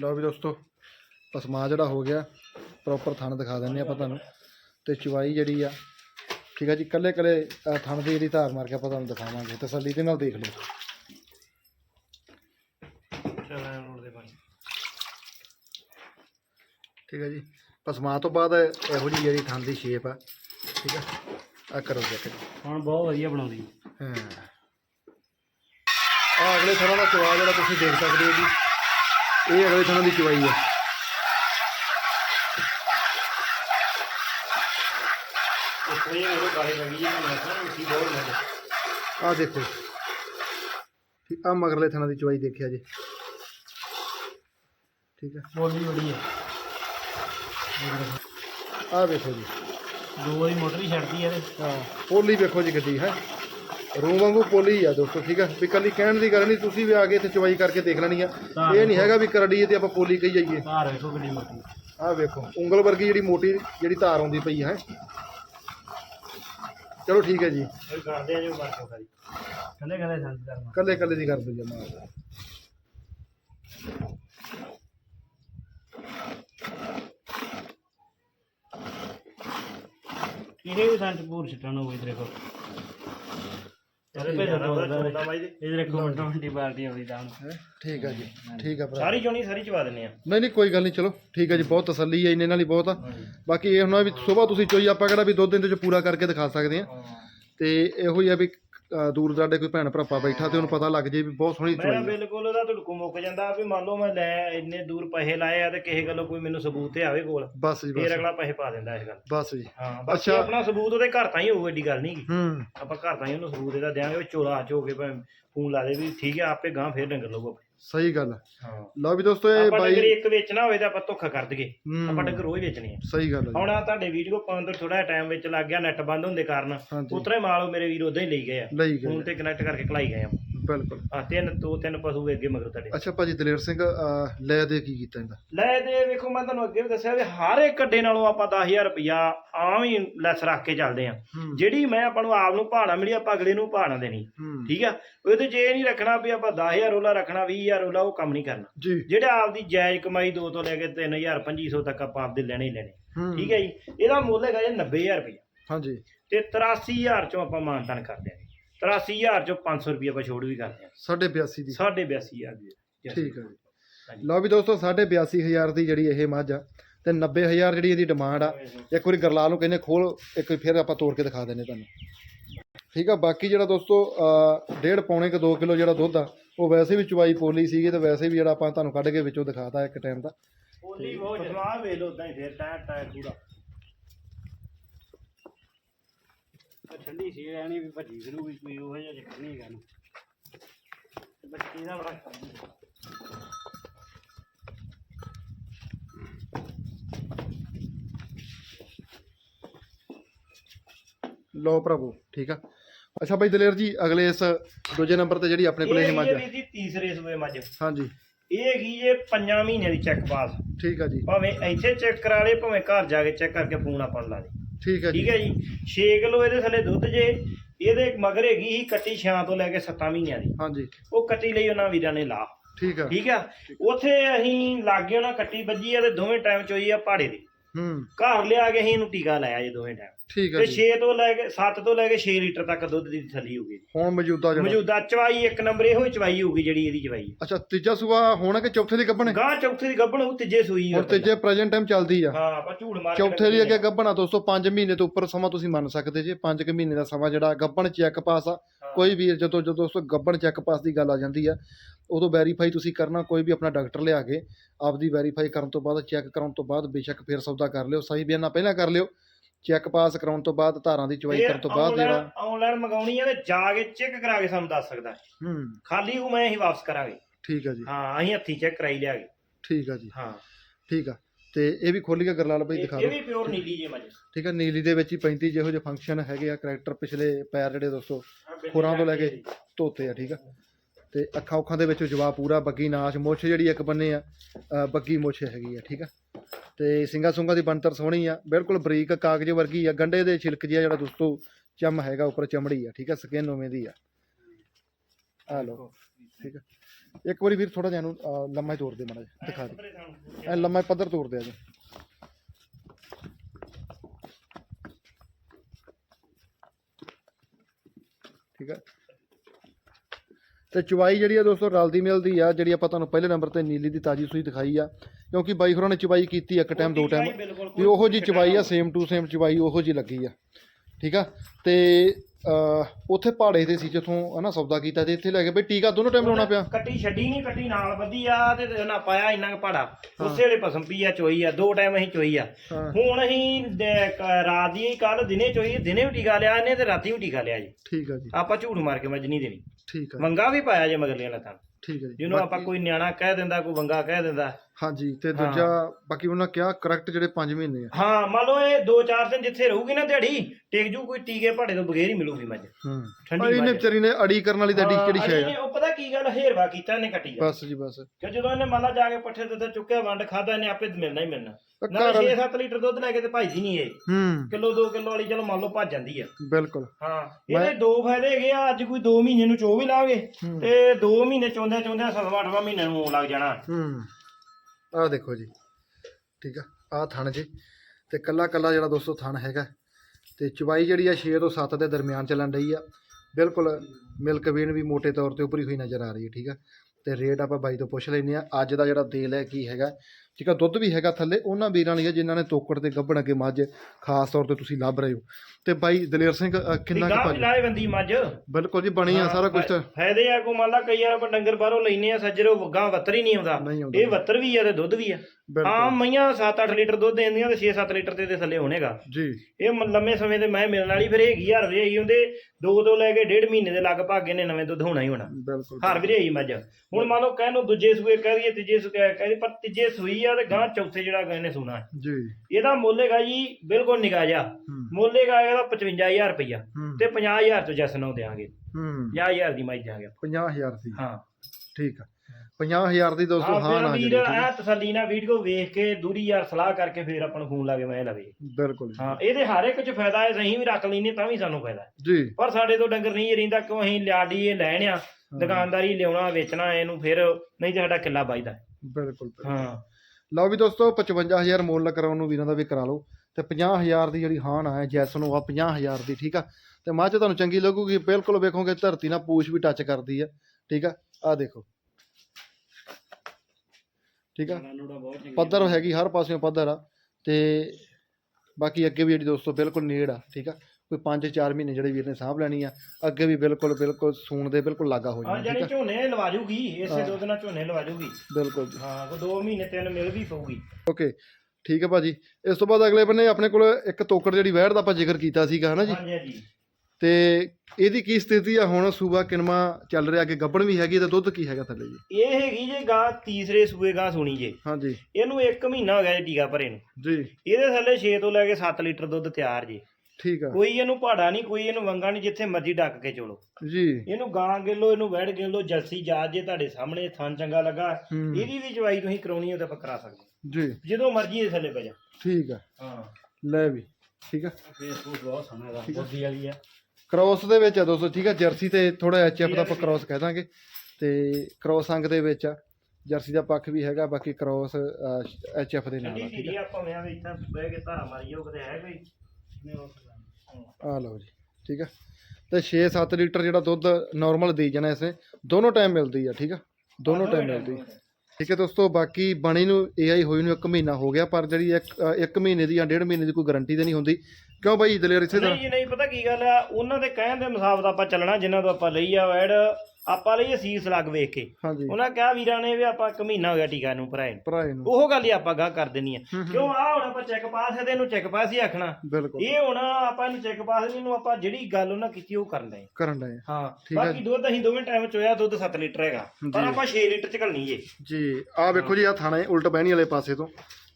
ਲਓ ਵੀ ਦੋਸਤੋ ਪਸਮਾ ਜਿਹੜਾ ਹੋ ਗਿਆ ਪ੍ਰੋਪਰ ਥਣ ਦਿਖਾ ਦਿੰਨੇ ਆਪਾਂ ਤੁਹਾਨੂੰ। ਤੇ ਚਵਾਈ ਜਿਹੜੀ ਆ ਠੀਕ ਆ ਜੀ ਕੱਲੇ ਕੱਲੇ ਥਣ ਦੀ ਜਿਹੜੀ ਧਾਰ ਮਾਰ ਕੇ ਆਪਾਂ ਤੁਹਾਨੂੰ ਦਿਖਾਵਾਂਗੇ ਤਸੱਲੀ ਦੇ ਨਾਲ ਦੇਖ ਲਿਓ। ਠੀਕ ਆ ਜੀ ਪਸਮਾ ਤੋਂ ਬਾਅਦ ਇਹੋ ਜਿਹੀ ਜਿਹੜੀ ਥਣ ਦੀ ਸ਼ੇਪ ਆ ਠੀਕ ਆ ਆ ਕਰੋ ਚੈੱਕ ਹੁਣ ਬਹੁਤ ਵਧੀਆ ਬਣਾਉਂਦੀ। ਹਾਂ। ਆ ਅਗਲੇ ਥਣਾਂ ਦਾ ਚਵਾ ਜਿਹੜਾ ਤੁਸੀਂ ਦੇਖ ਸਕਦੇ ਹੋ ਜੀ ਇਹ ਅਗਲੇ ਥਣਾਂ ਦੀ ਚਵਾਈ ਆ ਦੇਖੋ ਇਹ ਮੇਰੇ ਕਾਲੇ ਲੱਗੀ ਜੀ ਮੈਂ ਕਿਹਾ ਮਿੱਟੀ ਬਹੁਤ ਲੱਗ ਆ ਦੇਖੋ। ਠੀਕ ਆ ਮਗਰਲੇ ਥਣਾਂ ਦੀ ਚਵਾਈ ਦੇਖਿਆ ਜੀ। ਠੀਕ ਆ। ਬੋਲੀ ਬੜੀ ਹੈ ਆ ਵੇਖੋ ਜੀ। ਦੋ ਵਾਰੀ ਮੋਟਰ ਹੀ ਛੱਡਦੀ ਹੈ ਤੇ ਹਾਂ ਪੋਲੀ ਵੇਖੋ ਜੀ ਗੱਡੀ ਹੈ। ਰੂਮ ਵਾਂਗੂ ਪੋਲੀ ਆ ਦੋਸਤੋ ਠੀਕ ਆ। ਵੀ ਕੱਲੀ ਕਹਿਣ ਦੀ ਗੱਲ ਨਹੀਂ ਤੁਸੀਂ ਵੀ ਆ ਕੇ ਇੱਥੇ ਚਵਾਈ ਕਰਕੇ ਦੇਖ ਲੈਣੀ ਆ। ਇਹ ਨਹੀਂ ਹੈਗਾ ਵੀ ਕਰੜੀ ਤੇ ਆਪਾਂ ਪੋਲੀ ਕਹੀ ਜਾਈਏ। ਧਾਰ ਵੇਖੋ ਕਿੰਨੀ ਮੋਟੀ। ਆ ਵੇਖੋ ਉਂਗਲ ਵਰਗੀ ਜਿਹੜੀ ਮੋਟੀ ਜਿਹੜੀ ਧਾਰ ਆਉਂਦੀ ਪਈ ਹੈ। ਚਲੋ ਠੀਕ ਹੈ ਜੀ। ਇਹ ਕਰਦੇ ਆ ਜੋ ਬਾਤ ਕਰੀ ਕੱਲੇ ਕੱਲੇ ਸੰਤ ਕਰਨਾ ਕੱਲੇ ਕੱਲੇ ਦੀ ਕਰ ਦਿਓ ਵੀ ਸੰਤ ਪੂਰ ਛਟਣ ਹੋਈ ਤੇਰੇ ਕੋਲ। ਇਹਦੇ ਬਾਲਟੀ ਦਾਣ? ਠੀਕ ਆ ਜੀ ਠੀਕ ਆ ਭਰਾ। ਸਾਰੀ ਚੋਣੀ ਸਾਰੀ ਚਵਾ ਦਿੰਨੇ ਆ। ਨਹੀਂ ਨਹੀਂ ਕੋਈ ਗੱਲ ਨਹੀਂ ਚਲੋ ਠੀਕ ਆ ਜੀ ਬਹੁਤ ਤਸੱਲੀ ਹੈ ਇੰਨੇ ਨਾਲ ਹੀ ਬਹੁਤ ਆ। ਬਾਕੀ ਇਹ ਹੁਣ ਵੀ ਸਵੇਰ ਤੁਸੀਂ ਚੋਈ ਆਪਾਂ ਕਿਹੜਾ ਵੀ ਦੋ ਦਿਨ ਦੇ ਵਿੱਚ ਪੂਰਾ ਕਰਕੇ ਦਿਖਾ ਸਕਦੇ ਆ। ਤੇ ਇਹੋ ਹੀ ਆ ਵੀ ਅ, ਦੂਰ ਦਾਡੇ ਕੋਈ ਭੈਣ ਭਰਾਪਾ ਬੈਠਾ ਤੇ ਉਹਨੂੰ ਪਤਾ ਲੱਗ ਜੇ ਵੀ ਬਹੁਤ ਸੋਹਣੀ ਮੈਂ ਬਿਲਕੁਲ ਉਹਦਾ ਤੁੜਕੂ ਮੁੱਕ ਜਾਂਦਾ ਵੀ ਮੰਨ ਲਓ ਮੈਂ ਲੈ ਇੰਨੇ ਦੂਰ ਪੈਸੇ ਲਾਏ ਆ ਤੇ ਕਿਸੇ ਗੱਲੋਂ ਕੋਈ ਮੈਨੂੰ ਸਬੂਤ ਤੇ ਆਵੇ ਕੋਲ ਬਸ ਜੀ ਫੇਰ ਬਸ। ਅਗਲਾ ਪੈਸੇ ਪਾ ਦਿੰਦਾ ਇਸ ਗੱਲ ਬਸ ਜੀ। ਹਾਂ ਬਾਕੀ ਅੱਛਾ। ਆਪਣਾ ਸਬੂਤ ਉਹਦੇ ਘਰ ਤਾਂ ਹੀ ਹੋਊ ਏਡੀ ਗੱਲ ਨਹੀਂ ਗੀ। ਹੂੰ। ਆਪਾਂ ਘਰ ਤਾਂ ਹੀ ਉਹਨੂੰ ਸਬੂਤ ਇਹਦਾ ਦਿਆਂਗੇ ਉਹ ਚੋਲਾ ਚ ਹੋ ਕੇ ਭਾਵੇਂ ਫੋਨ ਲਾ ਦੇ ਵੀ ਠੀਕ ਹੈ ਆਪੇ ਗਾਂ ਫੇਰ ਡੰਗਰ ਲਊਗਾ। ਸਹੀ ਗੱਲ। ਹਾਂ। ਲਓ ਵੀ ਦੋਸਤੋ ਇਹ ਆਪਾਂ ਬਾਈ ਡੰਗਰ ਇੱਕ ਵੇਚਣਾ ਹੋਵੇ ਤਾਂ ਆਪਾਂ ਧੋਖਾ ਕਰ ਦਈਏ। ਹੂੰ, ਆਪਾਂ ਡੰਗਰ ਰੋਜ਼ ਵੇਚਣੇ ਆ। ਸਹੀ ਗੱਲ ਹੈ ਹੁਣ ਆ ਤੁਹਾਡੇ ਵੀਡੀਓ ਪਾਉਣ ਤੋਂ ਥੋੜਾ ਟਾਈਮ ਵਿੱਚ ਲੱਗ ਗਿਆ ਨੈਟ ਬੰਦ ਹੋਣ ਦੇ ਕਾਰਨ। ਹਾਂਜੀ। ਉਤਰੇ ਮਾਲ ਮੇਰੇ ਵੀਰ ਉਦਾਂ ਹੀ ਲਈ ਗਏ ਆ। ਲਈ ਫੋਨ ਤੇ ਕਨੈਕਟ ਕਰਕੇ ਖਲਾਈ ਗਏ ਆ। ਬਿਲਕੁਲ। ਆ ਤਿੰਨ ਦੋ ਤਿੰਨ ਪਸ਼ੂ ਅੱਗੇ ਮਗਰ ਤੁਹਾਡੇ ਅੱਛਾ ਭਾਜੀ ਦਲੇਰ ਸਿੰਘ ਲੈ ਦੇ ਕੀ ਕੀਤਾ ਇਹਦਾ? ਲੈ ਤੇ ਵੇਖੋ ਮੈਂ ਤੁਹਾਨੂੰ ਅੱਗੇ ਵੀ ਦੱਸਿਆ ਵੀ ਹਰ ਇੱਕ ਅੱਡੇ ਨਾਲੋਂ ਆਪਾਂ 10000 ਰੁਪਇਆ ਆਮ ਹੀ ਲੈਸ ਰੱਖ ਕੇ ਚੱਲਦੇ ਆ। ਜਿਹੜੀ ਮੈਂ ਆਪਾਂ ਨੂੰ ਆਪ ਨੂੰ ਭਾਣਾ ਮਿਲੀ ਆਪਾਂ ਅਗਲੇ ਨੂੰ ਭਾਣਾ ਦੇਣੀ। ਹੂੰ। ਠੀਕ ਆ? ਉਹਦੇ 'ਚ ਇਹ ਨਹੀਂ ਰੱਖਣਾ ਵੀ ਆਪਾਂ 10000 ਉਹਲਾ ਰੱਖਣਾ 20000 ਉਹਲਾ ਉਹ ਕੰਮ ਨਹੀਂ ਕਰਨਾ। ਜੀ। ਜਿਹੜੇ ਆਪ ਦੀ ਜਾਇਜ਼ ਕਮਾਈ 2 ਤੋਂ ਲੈ ਕੇ 3000 2500 ਤੱਕ ਆਪਾਂ ਆਪਦੇ ਲੈਣੇ ਹੀ ਲੈਣੇ। ਹੂੰ। ਠੀਕ ਹੈ ਜੀ? ਇਹਦਾ ਮੁੱਲ ਹੈਗਾ ਜੀ 90000 ਰੁਪਇਆ ਹਾਂਜੀ। ਤੇ 83000 ਚੋਂ ਆਪਾਂ ਮਾਨਤਾਨ ਕਰਦੇ ਹਾਂ 83000 ਚੋਂ 500 ਰੁਪਇਆ ਆਪਾਂ ਛੋੜ ਵੀ ਕਰਦੇ ਹਾਂ। ਸਾਢੇ 82 ਦੀ। 82000 ਦੀ ਠੀਕ ਹੈ ਜੀ। ਹਾਂਜੀ। ਲਓ ਵੀ ਦੋਸਤੋ ਸਾਢੇ 82000 ਦੀ ਜਿਹੜੀ ਇਹ ਮੱਝ ਆ ਤੇ 90000 ਜਿਹੜੀ ਇਹਦੀ ਡਿਮਾਂਡ ਆ ਇੱਕ ਵਾਰੀ ਗਰਲਾਲ ਨੂੰ ਕਹਿੰਦੇ ਖੋਲ ਇੱਕ ਵਾਰੀ ਫਿਰ ਆਪਾਂ ਤੋੜ ਕੇ ਦਿਖਾ ਦਿੰਨੇ ਤੁਹਾਨੂੰ। ਠੀਕ ਆ ਬਾਕੀ ਜਿਹੜਾ ਦੋਸਤੋ ਡੇਢ ਪੌਣੇ ਕ 2 ਕਿਲੋ ਜਿਹੜਾ ਦੁੱਧ ਆ ਉਹ ਵੈਸੇ ਵੀ ਚਵਾਈ ਪੋਲੀ ਸੀਗੀ ਤੇ ਵੈਸੇ ਵੀ ਜਿਹੜਾ ਆਪਾਂ ਤੁਹਾਨੂੰ ਕੱਢ ਕੇ ਵਿੱਚੋਂ ਦਿਖਾਤਾ ਇੱਕ ਟਾਈਮ ਦਾ। ਬੋਲੀ ਬਹੁਤ ਜਵਾਬ ਵੇਖ ਲੋ ਉਦਾਂ ਹੀ ਫੇਰ ਟਾਇਰ ਟਾਇਰ ਪੂਰਾ ਆ ਠੰਡੀ ਸੀ ਐਣੀ ਵੀ ਭੱਜੀ ਫਿਰੂਗੀ ਕੋਈ ਉਹ ਜਿਹਾ ਚੱਕਰ ਨਹੀਂ ਹੈਗਾ ਨੂੰ ਬੱਚੀ ਦਾ ਬੜਾ ਕੰਮ ਹੈ। ਲਓ ਭਰਾਵੋ ਠੀਕ ਆ। ਅੱਛਾ ਬਾਈ ਦਲੇਰ ਜੀ ਅਗਲੇ ਇਸ ਦੂਜੇ ਨੰਬਰ ਤੇ ਜਿਹੜੀ ਆਪਣੇ ਕੋਲੇ ਇਹ ਮੱਝ ਆ ਜੀ ਤੀਸਰੇ ਸੂਏ ਮੱਝ। ਹਾਂਜੀ। ਇਹ ਹੈਗੀ ਜੇ ਪੰਜਾਂ ਮਹੀਨਿਆਂ ਦੀ ਚੈੱਕ ਪਾਸ ਠੀਕ ਆ ਜੀ। ਭਾਵੇਂ ਇੱਥੇ ਚੈੱਕ ਕਰਾ ਲੇ ਭਾਵੇਂ ਘਰ ਜਾ ਕੇ ਚੈੱਕ ਕਰਕੇ ਫੋਨ ਆਪਾਂ ਨੂੰ ਲਾ ਦੇ ਠੀਕ ਆ ਜੀ। ਠੀਕ ਹੈ ਜੀ। 6 ਕਿਲੋ ਇਹਦੇ ਥੱਲੇ ਦੁੱਧ ਜੇ ਇਹਦੇ ਮਗਰ ਹੈਗੀ ਸੀ ਕੱਟੀ ਛਾਂ ਤੋਂ ਲੈ ਕੇ 7 ਮਹੀਨਿਆਂ ਦੀ। ਹਾਂਜੀ। ਉਹ ਕੱਟੀ ਲਈ ਉਹਨਾਂ ਵੀਰਾਂ ਨੇ ਲਾ। ਠੀਕ ਆ। ਠੀਕ ਆ? ਉੱਥੇ ਅਸੀਂ ਲਾਗੇ ਉਹਨਾਂ ਕੱਟੀ ਵੱਜੀ ਆ ਤੇ ਦੋਵੇਂ ਟਾਈਮ ਚੋਈ ਆ ਪਹਾੜੇ ਦੀ। ਹੂੰ। ਘਰ ਲਿਆ ਕੇ ਅਸੀਂ ਇਹਨੂੰ ਟੀਕਾ ਲਾਇਆ ਜੀ ਦੋਵੇਂ ਟਾਈਮ। ਠੀਕ ਹੈ ਤੇ ਜੀ। 6 ਤੋਂ ਲੈ ਕੇ 7 ਤੋਂ ਲੈ ਕੇ 6 ਲੀਟਰ ਤੱਕ ਦੁੱਧ ਦੀ ਥੱਲੀ ਹੋਊਗੀ ਹੁਣ ਮੌਜੂਦਾ ਜਿਹੜਾ ਮੌਜੂਦਾ ਚਵਾਈ ਇੱਕ ਨੰਬਰ ਇਹੋ ਹੀ ਚਵਾਈ ਹੋਊਗੀ ਜਿਹੜੀ ਇਹਦੀ ਚਵਾਈ ਹੈ ਅੱਛਾ ਤੀਜਾ ਸੂਆ ਹੋਣਾ ਕਿ ਚੌਥੇ ਦੀ ਗੱਭਣ ਹੈ? ਗਾਂ ਚੌਥੇ ਦੀ ਗੱਭਣ ਉਹ ਤੀਜੇ ਸੂਈ ਹੁਣ ਤੀਜੇ ਪ੍ਰੈਜ਼ੈਂਟ ਟਾਈਮ ਚੱਲਦੀ ਆ। ਹਾਂ ਆਪਾਂ ਝੂੜ ਮਾਰ ਕੇ ਚੌਥੇ ਦੀ ਅੱਗੇ ਗੱਭਣਾ ਦੋਸਤੋ 5 ਮਹੀਨੇ ਤੋਂ ਉੱਪਰ ਸਮਾਂ ਤੁਸੀਂ ਮੰਨ ਸਕਦੇ ਜੇ। 5 ਕੁ ਮਹੀਨੇ ਦਾ ਸਮਾਂ ਜਿਹੜਾ ਗੱਭਣ ਚੈੱਕ ਪਾਸ ਆ। ਹਾਂ। ਕੋਈ ਵੀ ਜਦੋਂ ਜਦੋਂ ਦੋਸਤੋ ਗੱਭਣ ਚੈੱਕ ਪਾਸ ਦੀ ਗੱਲ ਆ ਜਾਂਦੀ ਆ ਉਦੋਂ ਵੈਰੀਫਾਈ ਤੁਸੀਂ ਕਰਨਾ ਕੋਈ ਵੀ ਆਪਣਾ ਡਾਕਟਰ ਲਿਆ ਕੇ ਆਪਦੀ ਵੈਰੀਫਾਈ ਕਰਨ ਤੋਂ ਬਾਅਦ ਚੈੱਕ ਕਰਾਉਣ ਤੋਂ ਬਾਅਦ ਬੇਸ਼ੱਕ ਫਿਰ ਸੌਦਾ ਕਰ ਲਿਓ ਸਹੀ ਬਿਆਨਾ ਪਹਿਲਾਂ ਕਰ ਲਿਓ। ਚੈੱਕ ਪਾਸ ਕਰਾਉਣ ਤੋਂ ਬਾਅਦ ਧਾਰਾਂ ਦੀ ਚੁਆਈ ਕਰਨ ਤੋਂ ਬਾਅਦ ਜਿਹੜਾ ਆਨਲਾਈਨ ਮੰਗਾਉਣੀ ਹੈ ਤੇ ਜਾ ਕੇ ਚੈੱਕ ਕਰਾ ਕੇ ਸਾਨੂੰ ਦੱਸ ਸਕਦਾ। ਹੈ। ਹੂੰ ਖਾਲੀ ਉਹ ਮੈਂ ਅਸੀਂ ਵਾਪਸ ਕਰਾਂਗੇ। ਠੀਕ ਆ ਜੀ। ਹਾਂ ਅਸੀਂ ਹੱਥੀ ਚੈੱਕ ਕਰਾਈ ਲਿਆਗੇ ਠੀਕ ਆ ਜੀ। ਹਾਂ। ਠੀਕ ਆ। ਤੇ ਇਹ ਵੀ ਖੋਲੀ ਕੇ ਗਰਲਾਲ ਬਾਈ ਇਹ ਦਿਖਾ ਇਹ ਦਿਓ। ਵੀ ਪਿਓਰ ਨੀਲੀ ਜੇ ਮੱਝ ਠੀਕ ਆ ਨੀਲੀ ਦੇ ਵਿੱਚ ਹੀ 35 ਜਿਹੋ ਜਿਹੇ ਫੰਕਸ਼ਨ ਹੈਗੇ ਆ ਕਰੈਕਟਰ ਪਿਛਲੇ ਪੈਰ ਜਿਹੜੇ ਦੋਸਤੋ ਖੁਰਾਂ ਤੋਂ ਲੈ ਕੇ ਧੋਤੇ ਆ ਠੀਕ ਆ। ਤੇ ਅੱਖਾਂ ਉੱਖਾਂ ਦੇ ਵਿੱਚੋਂ ਜਵਾਬ ਪੂਰਾ ਬੱਗੀ ਨਾਸ਼ ਮੁੱਛ ਜਿਹੜੀ ਇੱਕ ਬੰਨੇ ਆ ਬੱਗੀ ਮੁੱਛ ਹੈਗੀ ਆ ਠੀਕ ਆ। ਤੇ ਸਿੰਗਾ ਸੁੰਗਾ ਦੀ ਬਣਤਰ ਸੋਹਣੀ ਆ। ਬਿਲਕੁਲ ਬਰੀਕ ਕਾਗਜ਼ ਵਰਗੀ ਆ ਗੰਡੇ ਦੇ ਛਿਲਕ ਜਿਹਾ ਜਿਹੜਾ ਦੋਸਤੋ ਚਮ ਹੈਗਾ, ਉੱਪਰ ਚਮੜੀ ਆ, ਠੀਕ ਆ ਸਕਿਨ ਉਵੇਂ ਦੀ ਆ। ਆ ਲਓ, ਠੀਕ ਆ। ਇੱਕ ਵਾਰੀ ਵੀਰ ਥੋੜਾ ਜਿਹਾ ਇਹਨੂੰ ਲੰਮਾ ਹੀ ਤੋੜ ਦੇ ਮਾੜਾ ਜਿਹਾ, ਦਿਖਾ ਦੇ। ਐ ਲੰਮਾ ਪੱਧਰ ਤੋੜ ਦੇ ਆ ਜੀ ਠੀਕ ਆ। ਤੇ ਚੁਵਾਈ ਜਿਹੜੀ ਆ ਦੋਸਤੋ ਰਲਦੀ ਮਿਲਦੀ ਆ, ਜਿਹੜੀ ਆਪਾਂ ਤੁਹਾਨੂੰ ਪਹਿਲੇ ਨੰਬਰ ਤੇ ਨੀਲੀ ਦੀ ਤਾਜੀ ਸੂਈ ਦਿਖਾਈ ਆ। ਕਿਉਂਕਿ ਬਾਈ ਹੋਰਾਂ ਨੇ ਚੁਵਾਈ ਕੀਤੀ ਇੱਕ ਟਾਈਮ ਦੋ ਟਾਈਮ ਵੀ ਉਹੋ ਜੀ ਚਵਾਈ ਆ ਸੇਮ ਟੂ ਸੇਮ ਚਵਾਈ ਉਹੋ ਜੀ ਲੱਗੀ ਆ। ਠੀਕ ਆ? ਤੇ ਉੱਥੇ ਪਹਾੜੇ ਤੇ ਸੀ ਜਿੱਥੋਂ ਹਨਾ ਸੌਦਾ ਕੀਤਾ ਤੇ ਇੱਥੇ ਲੈ ਕੇ ਬਈ ਟੀਕਾ ਦੋਨੋਂ ਟਾਈਮ ਲਾਉਣਾ ਪਿਆ। ਕੱਟੀ ਛੱਡੀ ਨਹੀਂ ਕੱਟੀ ਨਾਲ ਬੱਧੀ ਆ ਤੇ ਉਹਨਾਂ ਪਾਇਆ ਇੰਨਾ ਕੁ ਪਾੜਾ ਉਸੇ ਵੇਲੇ ਪਸਮ ਪੀ ਆ ਚੋਈ ਆ ਦੋ ਟਾਈਮ ਅਸੀਂ ਚੋਈ ਆ। ਹੁਣ ਅਸੀਂ ਦੇ- ਕ- ਰਾਤ ਦੀ ਕੱਲ ਦਿਨੇ ਚੋਈ ਦਿਨੇ ਵੀ ਟੀਕਾ ਲਿਆ ਇਹਨੇ ਤੇ ਰਾਤੀ ਵੀ ਟੀਕਾ ਲਿਆ ਜੀ। ਠੀਕ ਆ ਜੀ। ਆਪਾਂ ਝੂਠ ਮਾਰ ਕੇ ਮੱਝ ਨਹੀਂ ਦੇਣੀ। ਠੀਕ ਆ। ਮੰਗਾ ਵੀ ਪਾਇਆ ਜੇ ਮਗਰਲੀਆਂ ਲੱਤਾਂ ਠੀਕ ਆ ਜੀ। ਜਿਹਨੂੰ ਆਪਾਂ ਕੋਈ ਨਿਆਣਾ ਕਹਿ ਦਿੰਦਾ ਕੋਈ ਵੰਗਾ ਕਹਿ ਦਿੰਦਾ ਹਾਂਜੀ ਤੇ ਦੂਜਾ ਬਾਕੀ ਉਹਨਾਂ ਕਿਹਾ ਕਰੈਕਟ ਜਿਹੜੇ 5 ਮਹੀਨੇ ਆ। ਹਾਂ ਮੰਨ ਲਓ ਇਹ 2-4 ਦਿਨ ਜਿੱਥੇ ਰਹੂਗੀ ਨਾ ਦਿਹਾੜੀ ਟਿਕ ਜੂ ਕੋਈ ਟੀਕੇ ਭਾੜੇ ਤੋਂ ਬਗੈਰ ਹੀ ਮਿਲੂਗੀ ਮੱਝ। ਹੂੰ। ਠੰਡੀ ਪਰ ਇਹਨੇ ਮੱਝ। ਵਿਚਾਰੀ ਨੇ ਅੜੀ ਕਰਨ ਵਾਲੀ ਤਾਂ ਹਾਂ, ਕਿਹੜੀ ਸ਼ੈ ਆ? ਉਹ ਪਤਾ ਕੀ ਗੱਲ ਹੇਰਵਾ ਕੀਤਾ ਇਹਨੇ ਕੱਟੀ ਬਸ ਜੀ ਬਸ। ਕਿ ਜਦੋਂ ਇਹਨੇ ਮੰਨ ਲਾ ਜਾ ਕੇ ਪੱਠੇ ਤੇ ਉੱਤੇ ਚੁੱਕਿਆ ਵੰਡ ਖਾਦਾ ਇਹਨੇ ਆਪੇ ਮਿਲਣਾ ਹੀ ਮਿਲਣਾ। ਤਾਂ ਨਾਲੇ ਘਰ 6-7 ਲੀਟਰ ਦੁੱਧ ਲੈ ਕੇ ਤੇ ਭਜਦੀ ਨਹੀਂ ਇਹ। ਹੂੰ। ਕਿਲੋ 2 ਕਿਲੋ ਵਾਲੀ ਚਲੋ ਮੰਨ ਲਓ ਭੱਜ ਜਾਂਦੀ ਆ। ਬਿਲਕੁਲ। ਹਾਂ ਇਹਦੇ ਦੋ ਫਾਇਦੇ ਹੈਗੇ ਆ ਅੱਜ ਕੋਈ 2 ਮਹੀਨੇ ਨੂੰ ਚੋ ਵੀ ਲਾਂਗੇ ਹੂੰ। ਤੇ 2 ਮਹੀਨੇ ਚੋਂਦਿਆਂ ਚੋਂਦਿਆਂ 7-8ਵਾਂ ਮਹੀਨੇ ਨੂੰ ਆਉਣ ਲੱਗ ਜਾਣਾ। ਹੂੰ। ਆਹ ਦੇਖੋ ਜੀ, ਠੀਕ ਆ, ਆਹ ਥਣ ਜੀ, ਤੇ ਕੱਲਾ ਕੱਲਾ ਜਿਹੜਾ ਦੋਸਤੋ ਥਣ ਹੈਗਾ, ਤੇ ਚਵਾਈ ਜਿਹੜੀ ਆ 6 ਤੋਂ 7 ਦੇ ਦਰਮਿਆਨ ਚੱਲਣ ਰਹੀ ਆ, ਬਿਲਕੁਲ ਮਿਲਕ ਵੇਨ ਵੀ ਮੋٹے ਤੌਰ ਤੇ ਉੱਪਰੀ ਹੋਈ ਨਜ਼ਰ ਆ ਰਹੀ ਹੈ, ਠੀਕ ਆ, ਤੇ ਰੇਟ ਆਪਾਂ ਬਾਈ ਤੋਂ ਪੁੱਛ ਲੈਨੇ ਆ ਅੱਜ ਦਾ ਜਿਹੜਾ ਤੇਲ ਹੈ ਕੀ ਹੈਗਾ ਠੀਕ ਆ ਦੁੱਧ ਵੀ ਹੈਗਾ ਥੱਲੇ ਉਹਨਾਂ ਵੀਰਾਂ ਲਈ ਜਿਨ੍ਹਾਂ ਨੇ ਤੋਕੜ ਤੇ ਗੱਭਣ ਅੱਗੇ ਮੱਝ ਖਾਸ ਤੌਰ ਤੇ ਤੁਸੀਂ ਲੱਭ ਰਹੇ ਹੋ। ਤੇ ਬਾਈ ਦਲੇਰ ਸਿੰਘ ਅ, ਕਿੰਨਾ ਕੁ ਗਾਹ ਭਾਜੀ? ਲਾਏ ਬੰਦੀ ਮੱਝ। ਬਿਲਕੁਲ ਜੀ ਬਣੀ ਆ ਸਾਰਾ ਕੁਝ ਤਾਂ ਫਾਇਦੇ ਆ ਕੋ ਮੰਨ ਲਾ ਕਈ ਵਾਰ ਆਪਾਂ ਡੰਗਰ ਬਾਹਰੋਂ ਲੈਨੇ ਆ ਸੱਜਰੋ ਵਗਾ ਵੱਤਰ ਹੀ ਨਹੀਂ ਆਉਂਦਾ। ਨਹੀਂ ਆਉਂਦਾ। ਇਹ ਵੱਤਰ ਵੀ ਆ ਤੇ ਦੁੱਧ ਵੀ ਆ। ਬਿਲਕੁਲ। ਆਮ ਮਈਆਂ 7-8 ਲੀਟਰ ਦੁੱਧ ਦਿੰਦੀਆਂ ਤੇ 6-7 ਲੀਟਰ ਤੇ ਇਹਦੇ ਥੱਲੇ ਹੋਣੇਗਾ ਜੀ। ਇਹ ਮ- ਲੰਮੇ ਸਮੇਂ ਤੇ ਮੈਂ ਮਿਲਣ ਵਾਲੀ ਫਿਰ ਹੈਗੀ ਹਰ ਰਹੀ ਹੁੰਦੇ ਦੋ ਤੋਂ ਲੈ ਕੇ ਡੇਢ ਮਹੀਨੇ ਦੇ ਲਗਭਗ ਇਹਨੇ ਨਵੇਂ ਦੁੱਧ ਹੋਣਾ ਹੀ ਹੋਣਾ। ਬਿਲਕੁਲ। ਹਰ ਵੀ ਰਹੀ ਮੱਝ। ਹੁਣ ਮੰਨ ਲਓ ਕਹਿ ਨੂੰ ਦੂਜੇ ਸੂਏ ਕਹਿ ਦਈਏ ਤੀਜੇ ਸੂਏ ਕਹਿ ਦਈਏ ਪਰ ਤੀਜੇ ਸੂਈ ਆ ਤੇ ਗਾਂ ਚੌਥੇ ਜਿਹੜਾ ਗਏ ਨੇ ਹੈ। ਜੀ। ਇਹਦਾ ਮੁੱਲ ਹੈਗਾ ਜੀ ਬਿਲਕੁਲ ਨਿਗਾ ਜਾ ਮੁੱਲ ਹੈਗਾ ਇਹਦਾ 55000 ਰੁਪਈਆ। ਤੇ 50000 ਤੋਂ ਜਸ ਨੂੰ ਦੇਾਂਗੇ ਹੂੰ। 50000 ਦੀ ਮੱਝ ਦਿਆਂਗੇ 50000 ਦੀ। ਹਾਂ। ਠੀਕ ਆ। 50000 ਦੀ ਦੋਸਤੋ ਹਾਂ ਨਾ ਜਿਹੜੀ ਆ ਤਸੱਲੀ ਨਾਲ ਵੀਡੀਓ ਵੇਖ ਕੇ ਦੂਰੀ ਯਾਰ ਸਲਾਹ ਕਰਕੇ ਫਿਰ ਆਪਾਂ ਨੂੰ ਫੋਨ ਲਾ ਕੇ ਮੈਂ ਲਵੇ। ਬਿਲਕੁਲ ਜੀ। ਹਾਂ ਇਹਦੇ ਹਰ ਇੱਕ ਚ ਫਾਇਦਾ ਹੈ ਅਸੀਂ ਵੀ ਰੱਖ ਲੈਨੇ ਤਾਂ ਵੀ ਸਾਨੂੰ ਫਾਇਦਾ। ਜੀ। ਪਰ ਸਾਡੇ ਤੋਂ ਡੰਗਰ ਨਹੀਂ ਰਹਿੰਦਾ ਕਿਉਂ ਅਸੀਂ ਲਿਆੜੀ ਇਹ ਲੈਣ ਆ ਦੁਕਾਨਦਾਰੀ ਲਿਆਉਣਾ ਵੇਚਣਾ ਇਹਨੂੰ ਫਿਰ ਨਹੀਂ ਤੇ ਸਾਡਾ ਕਿੱਲਾ ਵੱਜਦਾ ਬਿਲਕੁਲ। ਹਾਂ। ਲਓ ਵੀ ਦੋਸਤੋ 55000 ਮੁੱਲ ਕਰਾਉਣ ਨੂੰ ਵੀਰਾਂ ਦਾ ਵੀ ਕਰਾ ਲਓ ਤੇ 50000 ਦੀ ਜਿਹੜੀ ਹਾਨ ਆ ਜੈਸ ਨੂੰ ਆ 50000 ਦੀ, ਠੀਕ ਆ? ਤੇ ਮੱਝ ਤੁਹਾਨੂੰ ਚੰਗੀ ਲੱਗੂਗੀ, ਬਿਲਕੁਲ ਵੇਖੋਗੇ ਧਰਤੀ ਨਾਲ ਪੂਛ ਵੀ ਟੱਚ ਕਰਦੀ ਆ, ਠੀਕ ਆ? ਆ ਦੇਖੋ। ਠੀਕ ਆ? ਪੱਧਰ ਹੈਗੀ ਹਰ ਪਾਸਿਓਂ ਪੱਧਰ ਆ ਤੇ ਬਾਕੀ ਅੱਗੇ ਵੀ ਜਿਹੜੀ ਦੋਸਤੋ ਬਿਲਕੁਲ ਨੇੜ ਆ, ਠੀਕ ਆ? ਕੋਈ 5-4 ਮਹੀਨੇ ਜਿਹੜੇ ਵੀਰ ਨੇ ਸਾਂਭ ਲੈਣੀ ਆ ਅੱਗੇ ਵੀ ਬਿਲਕੁਲ ਬਿਲਕੁਲ ਸੂਣ ਦੇ ਬਿਲਕੁਲ ਲਾਗਾ ਹੋ ਹਾਂ ਜਾਣਾ ਜਾਨੀ ਠੀਕ ਆ? ਝੋਨੇ ਲਵਾ ਜੂਗੀ ਇਸੇ ਦੋ ਦਿਨਾਂ ਝੋਨੇ ਲਵਾ ਜੂਗੀ। ਬਿਲਕੁਲ ਹਾਂ ਕੋ 2 ਮਹੀਨੇ ਤਿੰਨ ਮਿਲ ਵੀ ਪਊਗੀ। ਓਕੇ ਠੀਕ ਹੈ ਭਾਜੀ। ਇਸ ਤੋਂ ਬਾਅਦ ਅਗਲੇ ਬੰਨੇ ਆਪਣੇ ਕੋਲ ਇੱਕ ਤੋਕੜ ਜਿਹੜੀ ਵਹਿੜ ਦਾ ਆਪਾਂ ਜ਼ਿਕਰ ਕੀਤਾ ਸੀਗਾ ਹਨਾ ਜੀ? ਹਾਂਜੀ ਹਾਂਜੀ। ਤੇ ਇਹਦੀ ਕੀ ਸਥਿਤੀ ਆ? ਹੁਣ ਸੂਬਾ ਕਿਨਮਾ ਚੱਲ ਰਿਹਾ ਅੱਗੇ ਗੱਬਣ ਵੀ ਹੈਗੀ ਤੇ ਦੁੱਧ ਕੀ ਹੈਗਾ ਥੱਲੇ ਜੀ? ਇਹ ਹੈਗੀ ਜੇ ਗਾਂ ਤੀਸਰੇ ਸੂਏ ਗਾਂ ਸੁਣੀ ਜੇ। ਹਾਂਜੀ ਇਹਨੂੰ 1 ਮਹੀਨਾ ਹੋ ਗਿਆ ਜੀ ਟੀਕਾ ਭਰੇ ਨੂੰ। ਜੀ। ਇਹਦੇ ਥੱਲੇ 6 ਤੋਂ ਲੈ ਕੇ 7 ਲੀਟਰ ਦੁੱਧ ਤਿਆਰ ਜੀ। ਠੀਕ ਆ। ਕੋਈ ਇਹਨੂੰ ਪਹਾੜਾ ਨਹੀਂ ਕੋਈ ਇਹਨੂੰ ਵੰਗਾ ਨਹੀਂ ਜਿੱਥੇ ਮਰਜ਼ੀ ਡੱਕ ਕੇ ਚੋਲੋ। ਜੀ। ਇਹਨੂੰ ਗਾਂ ਗਿੱਲੋ ਇਹਨੂੰ ਵੈੜ ਗਿੱਲੋ ਜਲਸੀ ਜਾਤ ਜੇ ਤੁਹਾਡੇ ਸਾਹਮਣੇ ਥਣ ਚੰਗਾ ਲੱਗਾ ਹੂੰ। ਇਹਦੀ ਵੀ ਜਵਾਈ ਤੁਸੀਂ ਕਰਾਉਣੀ ਹੋ ਤਾਂ ਆਪਾਂ ਕਰਾ ਸਕਦੇ। ਜੀ। ਜਦੋਂ ਮਰਜ਼ੀ ਇਹ ਥੱਲੇ ਪੈ ਜਾ। ਠੀਕ ਆ। ਹਾਂ। ਲੈ ਵੀ ਠੀਕ ਆ। ਫੇਸਬੁੱਕ ਬਹੁਤ ਸੋਹਣਾ ਦਾ ਬੋਦੀ ਵਾਲੀ ਆ। ਕ੍ਰੋਸ ਦੇ ਵਿੱਚ ਆ ਦੋਸਤੋ ਠੀਕ ਆ ਜਰਸੀ ਤੇ ਥੋੜਾ ਐਚਐਫ ਦਾ ਆਪਾਂ ਕ੍ਰੋਸ ਕਹਿ ਦਾਂਗੇ। ਤੇ ਕ੍ਰੋਸ ਅੰਗ ਦੇ ਵਿੱਚ ਆ ਜਰਸੀ ਦਾ ਪੱਖ ਵੀ ਹੈਗਾ ਬਾਕੀ ਕ੍ਰੋਸ ਐਚ ਐਫ ਦੇ ਨਾਲ ਠੰਡੀ ਆ, ਠੀਕ ਸੀ ਆਪਾਂ ਵਿਆਹ ਦੇ ਇੱਥੇ ਬਹਿ ਕੇ ਧਾਰਾ ਮਾਰੀ ਉਹ ਕਿਤੇ ਹੈ ਕੋਈ। ਆ ਲਓ ਜੀ, ਠੀਕ ਆ। ਤੇ 6-7 ਲੀਟਰ ਜਿਹੜਾ ਦੁੱਧ ਨਾਰਮਲ ਦੇਈ ਜਾਣਾ ਇਸੇ, ਦੋਨੋਂ ਟਾਈਮ ਮਿਲਦੀ ਆ, ਠੀਕ ਆ? ਦੋਨੋਂ ਟਾਈਮ ਮਿਲਦੀ ਠੀਕ ਹੈ ਦੋਸਤੋ, ਬਾਕੀ ਬਣੀ ਨੂੰ ਏਆਈ ਹੋਈ ਨੂੰ 1 ਮਹੀਨਾ ਹੋ ਗਿਆ, ਪਰ ਜਿਹੜੀ 1 ਮਹੀਨੇ ਦੀ ਜਾਂ ਡੇਢ ਮਹੀਨੇ ਦੀ ਕੋਈ ਗਾਰੰਟੀ ਤਾਂ ਨਹੀਂ ਹੁੰਦੀ। ਕਿਉਂ ਬਾਈ, ਦਲੇਰ ਇੱਥੇ ਦਾ ਨਹੀਂ ਨਹੀਂ, ਪਤਾ ਕੀ ਗੱਲ ਆ? ਉਹਨਾਂ ਦੇ ਕਹਿਣ ਦੇ ਮੁਤਾਬਕ ਆਪਾਂ ਚੱਲਣਾ, ਜਿਨ੍ਹਾਂ ਤੋਂ ਆਪਾਂ ਲਈ ਆ ਵੈਡ ਆਪਾਂ ਲਈ ਸੀਸ ਲੱਗ ਵੇਖ ਕੇ। ਹਾਂਜੀ। ਉਹਨਾਂ ਕਿਹਾ ਵੀਰਾਂ ਨੇ ਵੀ ਆਪਾਂ ਇੱਕ ਮਹੀਨਾ ਹੋ ਗਿਆ ਟੀਕਾ ਨੂੰ ਭਰਾਏ ਨੂੰ। ਭਰਾਏ ਨੂੰ। ਉਹ ਗੱਲ ਹੀ ਆਪਾਂ ਗਾਹ ਕਰ ਦੇਣੀ ਆ। ਕਿਉਂ? ਆ ਹੁਣ ਆਪਾਂ ਚੈੱਕ ਪਾਸ ਹੈ ਤੇ ਇਹਨੂੰ ਚੈੱਕ ਪਾਸ ਹੀ ਆਖਣਾ। ਬਿਲਕੁਲ। ਇਹ ਹੁਣ ਆਪਾਂ ਇਹਨੂੰ ਚੈੱਕ ਪਾਸ ਨਹੀਂ ਇਹਨੂੰ ਆਪਾਂ ਜਿਹੜੀ ਗੱਲ ਉਹਨਾਂ ਕੀਤੀ ਉਹ ਕਰਨ ਦੇ ਕਰਨ ਦਾ ਹਾਂ ਬਾਕੀ ਦੁੱਧ ਅਸੀਂ ਦੋਵੇਂ ਟਾਈਮ ਚੋਇਆ ਦੁੱਧ 7 ਲੀਟਰ ਹੈਗਾ। ਪਰ। ਆਪਾਂ 6 ਲੀਟਰ ਚ ਘਲਣੀ ਜੇ। ਜੀ ਆ ਵੇਖੋ ਜੀ ਆ ਥਾਣਾ ਹੈ ਉਲਟ ਬਹਿਣੀ ਵਾਲੇ ਪਾਸੇ ਤੋਂ।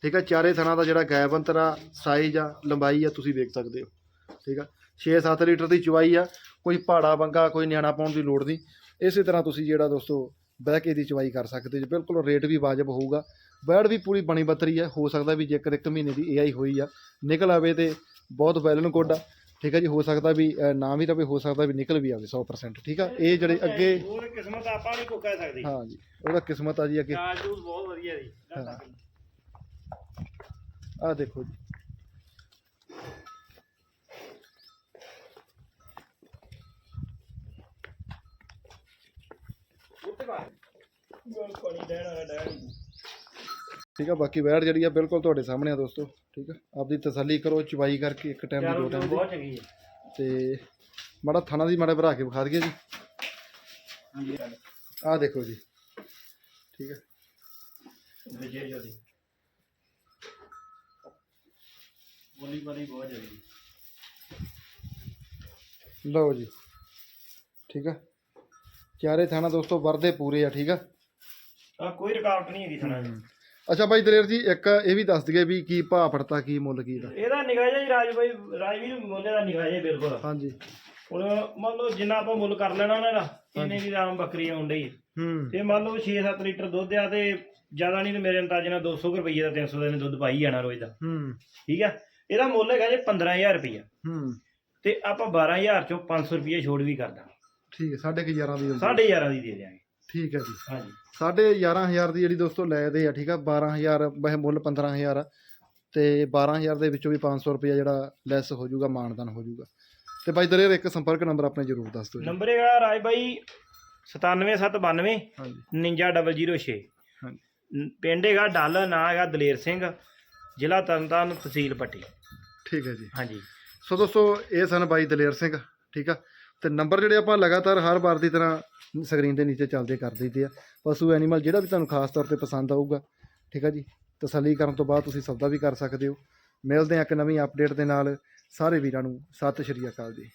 ਠੀਕ ਆ ਚਾਰੇ ਥਾਣਾ ਦਾ ਜਿਹੜਾ ਗੈਪ ਅੰਤਰ ਆ ਸਾਈਜ਼ ਆ ਲੰਬਾਈ ਆ ਤੁਸੀਂ ਵੇਖ ਸਕਦੇ ਹੋ। ਠੀਕ ਆ 6-7 ਲੀਟਰ ਦੀ ਚੁਆਈ ਆ। ਕੋਈ ਪਹਾੜਾ ਬੰਗਾ ਕੋਈ ਨਿਆਣਾ ਪਾਉਣ ਦੀ ਲੋੜ ਨਹੀਂ। ਇਸੇ ਤਰ੍ਹਾਂ ਤੁਸੀਂ ਜਿਹੜਾ ਦੋਸਤੋ ਬਹਿ ਕੇ ਦੀ ਚੁਆਈ ਕਰ ਸਕਦੇ ਜੀ। ਬਿਲਕੁਲ ਰੇਟ ਵੀ ਵਾਜਬ ਹੋਊਗਾ। ਬੈੜ ਵੀ ਪੂਰੀ ਬਣੀ ਬੱਤਰੀ ਆ। ਹੋ ਸਕਦਾ ਵੀ ਜੇਕਰ ਇੱਕ ਮਹੀਨੇ ਦੀ ਏਆਈ ਹੋਈ ਆ ਨਿਕਲ ਆਵੇ ਤੇ ਬਹੁਤ ਵੈਲਨ ਗੁੱਡ ਆ। ਠੀਕ ਆ ਜੀ ਹੋ ਸਕਦਾ ਵੀ ਨਾ ਵੀ ਰਵੇ ਹੋ ਸਕਦਾ ਵੀ ਨਿਕਲ ਵੀ ਆਵੇ 100% ਠੀਕ ਆ? ਇਹ ਜਿਹੜੇ ਅੱਗੇ ਉਹ ਕਿਸਮਤ ਆਪਾਂ ਨਹੀਂ ਕੋ ਕਹਿ ਸਕਦੇ। ਹਾਂ ਜੀ ਉਹਦਾ ਕਿਸਮਤ ਆ ਜੀ ਅੱਗੇ। ਚੂਲ ਬਹੁਤ ਵਧੀਆ ਜੀ। ਹਾਂ। ਆ ਦੇਖੋ ਜੀ ਉੱਤੇ ਬਾਹਰ ਗੋਲ ਪਾਣੀ ਡੈਣ ਵਾਲਾ ਡੈਣ ਠੀਕ ਆ ਬਾਕੀ ਵੈੜ ਜਿਹੜੀ ਆ ਬਿਲਕੁਲ ਤੁਹਾਡੇ ਸਾਹਮਣੇ ਆ ਦੋਸਤੋ ਠੀਕ ਆ। ਆਪਦੀ ਤਸੱਲੀ ਕਰੋ ਚਵਾਈ ਕਰਕੇ ਇੱਕ ਟਾਈਮ ਦੀ ਦੋ ਟਾਈਮ ਦੀ। ਬਹੁਤ ਚੰਗੀ ਹੈ ਤੇ ਮਾੜਾ ਥਾਣਾ ਦੀ ਮਾੜਾ ਭਰਾ ਕੇ ਵਿਖਾ ਦਈਏ ਜੀ। ਹਾਂਜੀ ਆਹ ਦੇਖੋ ਜੀ। ਠੀਕ ਆ। ਵਿਜੇ ਜੋਦੀ ਬੋਲੀ ਬੋਲੀ ਬਹੁਤ ਚੰਗੀ। ਲਓ ਜੀ। ਠੀਕ ਆ। ਚਾਰੇ ਥਾਣਾ ਦੋਸਤੋ ਵਰਦੇ ਪੂਰੇ ਆ ਠੀਕ ਆ? ਆ ਕੋਈ ਰੁਕਾਵਟ ਨਹੀਂ ਹੈਗੀ ਥਣਾ ਅੱਛਾ ਬਾਈ ਦਲੇਰ ਜੀ ਇੱਕ ਇਹ ਵੀ ਦੱਸ ਦਈਏ ਵੀ ਕੀ ਭਾਅ ਫੜਤਾ ਕੀ ਮੁੱਲ ਕੀ ਦਾ ਇਹਦਾ ਨਿਗਾਹ ਜੀ ਰਾਜ ਬਾਈ ਰਾਜਵੀਰ ਮੋਲੇ ਦਾ ਨਿਗਾਹ ਜੀ ਬਿਲਕੁਲ। ਹਾਂਜੀ। ਹੁਣ ਮੰਨ ਲਓ ਜਿੰਨਾ ਆਪਾਂ ਮੁੱਲ ਕਰ ਲੈਣਾ ਉਹਨਾਂ ਦਾ ਇੰਨੇ ਦੀ ਆਮ ਬੱਕਰੀ ਆਉਣ ਡਈ ਹੂੰ। ਤੇ ਮੰਨ ਲਓ 6-7 ਲੀਟਰ ਦੁੱਧ ਆ ਤੇ ਜ਼ਿਆਦਾ ਨਹੀਂ ਤੇ ਮੇਰੇ ਅੰਦਾਜ਼ੇ ਨਾਲ 200 ਕੁ ਰੁਪਏ ਦਾ 300 ਦਾ ਇਹਨੇ ਦੁੱਧ ਪਾਈ ਜਾਣਾ ਰੋਜ਼ ਦਾ। ਹੂੰ। ਠੀਕ ਆ? ਇਹਦਾ ਮੁੱਲ ਹੈਗਾ ਜੀ 15000 ਰੁਪਇਆ ਹੂੰ। ਤੇ ਆਪਾਂ 12000 ਚੋਂ 500 ਰੁਪਏ ਛੋੜ ਵੀ ਕਰ ਦਾਂਗੇ ਠੀਕ ਹੈ ਸਾਢੇ ਕੁ 11 ਦੀ ਹੁੰਦੀ। 11 ਦੀ ਦੇ ਦਿਆਂਗੇ। ਠੀਕ ਹੈ ਜੀ। ਹਾਂਜੀ। ਸਾਢੇ 11000 ਦੀ ਜਿਹੜੀ ਦੋਸਤੋ ਲੈ ਦੇ ਆ ਠੀਕ ਆ 12000 ਵੈਸੇ ਮੁੱਲ 15000 ਆ ਤੇ 12000 ਦੇ ਵਿੱਚੋਂ ਵੀ 500 ਰੁਪਏ ਜਿਹੜਾ ਲੈਸ ਹੋ ਜਾਊਗਾ ਮਾਨਦਾਨ ਹੋ ਜਾਊਗਾ। ਤੇ ਬਾਈ ਦਲੇਰ ਇੱਕ ਸੰਪਰਕ ਨੰਬਰ ਆਪਣੇ ਜ਼ਰੂਰ ਦੱਸ ਦਿਓ ਜੀ। ਨੰਬਰ ਹੈਗਾ ਰਾਜ ਬਾਈ 97792 ਹਾਂਜੀ। 99006 ਹਾਂਜੀ। ਪਿੰਡ ਹੈਗਾ ਡੱਲ ਨਾਂ ਹੈਗਾ ਦਲੇਰ ਸਿੰਘ ਜ਼ਿਲ੍ਹਾ ਤਰਨਤਾਰਨ ਤਹਿਸੀਲ ਪੱਟੀ। ਠੀਕ ਹੈ ਜੀ। ਹਾਂਜੀ। ਸੋ ਦੋਸਤੋ ਇਹ ਸਨ ਬਾਈ ਦਲੇਰ ਸਿੰਘ ਠੀਕ ਆ। ਤੇ ਨੰਬਰ ਜਿਹੜੇ ਆਪਾਂ ਲਗਾਤਾਰ ਹਰ ਵਾਰ ਦੀ ਤਰ੍ਹਾਂ ਸਕਰੀਨ ਦੇ ਨੀਚੇ ਚੱਲਦੇ ਕਰ ਦਈਦੇ ਆ। ਪਸ਼ੂ ਐਨੀਮਲ ਜਿਹੜਾ ਵੀ ਤੁਹਾਨੂੰ ਖਾਸ ਤੌਰ ਤੇ ਪਸੰਦ ਆਊਗਾ, ਠੀਕ ਆ ਜੀ? ਤਸੱਲੀ ਕਰਨ ਤੋਂ ਬਾਅਦ ਤੁਸੀਂ ਸੌਦਾ ਵੀ ਕਰ ਸਕਦੇ ਹੋ। ਮਿਲਦੇ ਆ ਇੱਕ ਨਵੀਂ ਅਪਡੇਟ ਦੇ ਨਾਲ। ਸਾਰੇ ਵੀਰਾਂ ਨੂੰ ਸਤਿ ਸ਼੍ਰੀ ਅਕਾਲ ਜੀ।